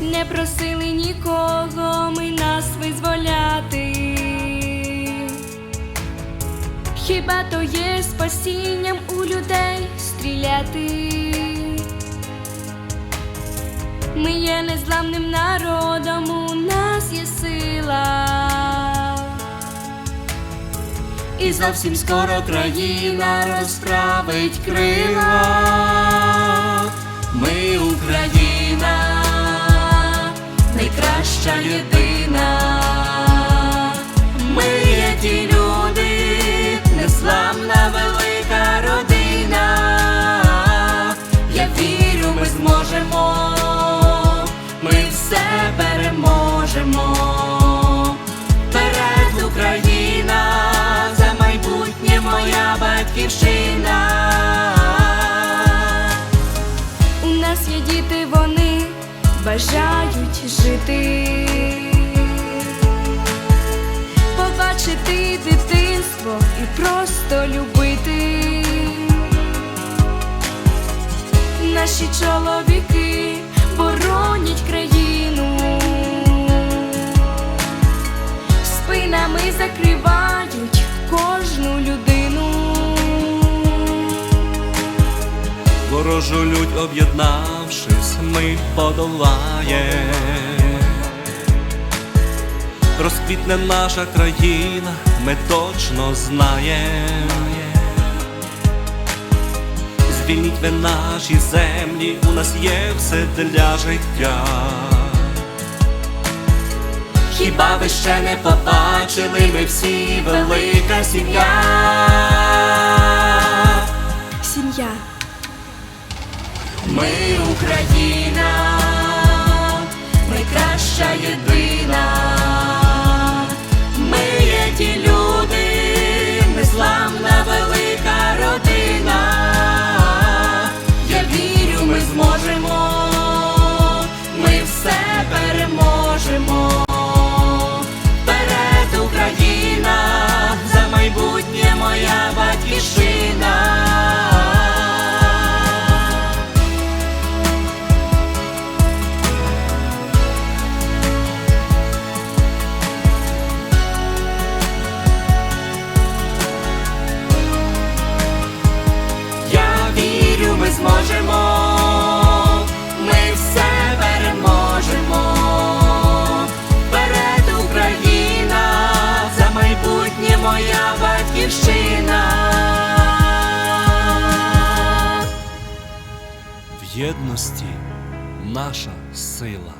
Не просили нікого ми нас визволяти. Хіба то є спасінням у людей стріляти? Ми є незламним народом, у нас є сила. І зовсім скоро країна розправить крила. Ми Україна, переможемо. Вперед, Україна, за майбутнє моя батьківщина. У нас є діти, вони бажають жити, побачити дитинство і просто любити. Наші чоловіки закривають кожну людину. Ворожу лють об'єднавшись, ми подолає. Розквітне наша країна, ми точно знаємо. Звільніть ви наші землі, у нас є все для життя. Хіба ви ще не побачили, ми всі велика сім'я. Сім'я. Ми Україна, найкраща єдина. Єдності наша сила.